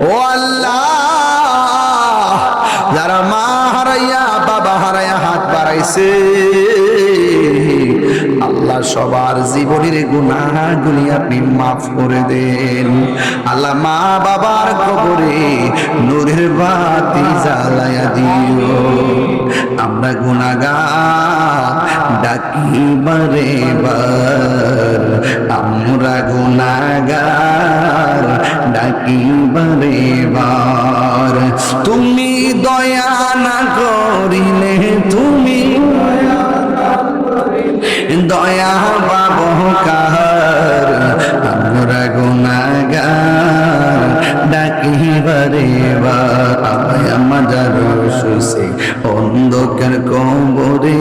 ও আল্লাহ, যারা মা হারাইয়া, বাবা হারাইয়া হাত বাড়াইছে, আল্লাহ সবার জীবনের গুনাহগুলি আপনি মাফ করে দেন। আল্লাহ মা বাবার কবরে নূরের বাতি জ্বালায়া দিও। আমরা গুনাগার ডাকি বারে বার আমরা গুনাগার ডাকি বারে বার তুমি দয়া শুষে অন্ধকার কবরে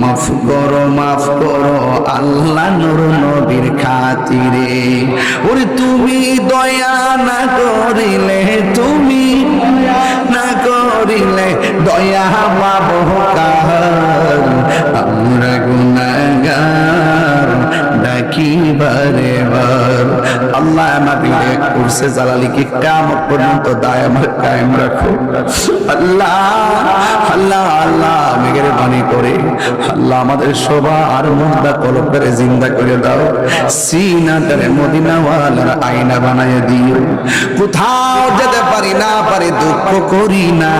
মাফ করো মাফ করো, আল্লাহ নর নবীর খাতিরে। ওরে তুমি দয়া না করিলে, তুমি না করিলে, দয়া পাবো কার আল্লাহ আমাদের কুরসে জালালিকে কিয়ামত পর্যন্ত দায়ামার কায়েম রাখো। আল্লাহ আল্লাহ আল্লাহ মেঘের বাণী করে আল্লাহ আমাদের সবার মুদ্রা কলব করে জিন্দা করে দাও। সিনা তারে মদিনাওয়ালার আয়না বানায় দিও। কোথাও যেতে পারি না পারি, দুঃখ করি না।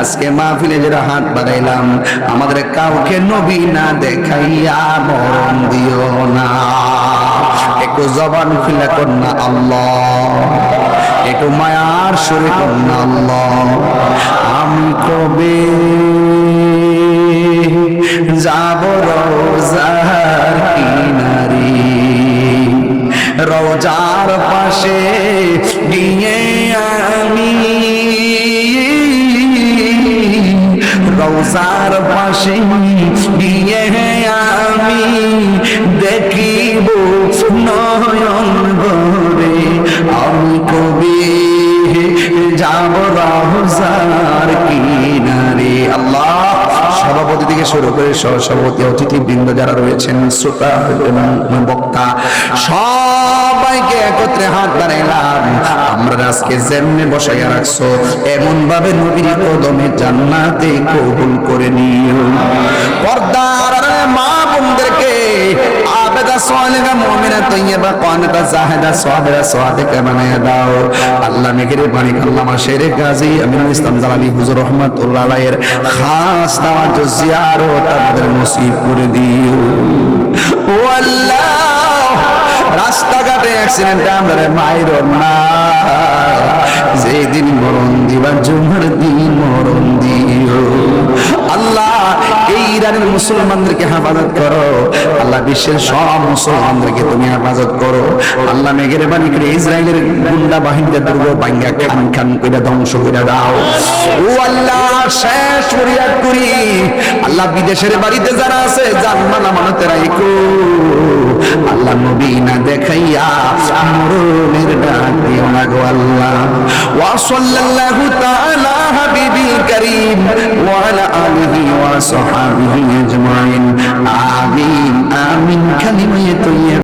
আজকে মাহফিলে যারা হাত বাড়াইলাম, আমাদের কাউকে নবী না দেখাইয়া মরণ দিও না। একটু জবান খুলে কন্যা আল্লাহ। একটু মায়ার সুরে কন্যা আল্লাহ। আমি কবে যাব রোজার কিনারি? রোজার পাশে গিয়ে আমি রোজার পাশে গিয়ে আমি দেখিব নয়ন আমি কবি যাব কিনারে? আল্লাহ, সভাপতি থেকে শুরু করে যারা রয়েছেন, শ্রোতা এবং বক্তা, সবাইকে একত্রে হাত বাড়াইলাম। আমরা আজকে যেমনি বসাইয়া রাখছো এমন ভাবে নবীর কদমে জান্নাতে কবুল করে নিও। পর্দার মা তৈয়বা কানিতা জাহেদা দাও। আল্লাহ মেঘের বাণী গাজী ইসলাম জালালি হুজুর খাস নসিব করে দিও। ও আল্লাহ, রাস্তাঘাটে অ্যাক্সিডেন্টে আমরা মাইর না। এই মুসলমানদেরকে হেফাজত করো। আল্লাহ বিশ্বের সব মুসলমানদেরকে তুমি হেফাজত করো। আল্লাহ মেঘের বাণী করে ইসরায়েলের গুন্ডা বাহিনীদের দুর্গ বাঙ্গা খান খান করে ধ্বংস করে দাও। ও আল্লাহ, শেষ ফরিয়াদ করি। আল্লাহ বিদেশের বাড়িতে যারা আছে জানমান আমানতে রাইকো আল্লাহ নবী না দেখাইয়া মরণের ডাক দিও না গো আল্লাহ। ওয়া সাল্লাল্লাহু তাআলা হাবিবিল কারীম। আলিহি ওয়া সাহবিহি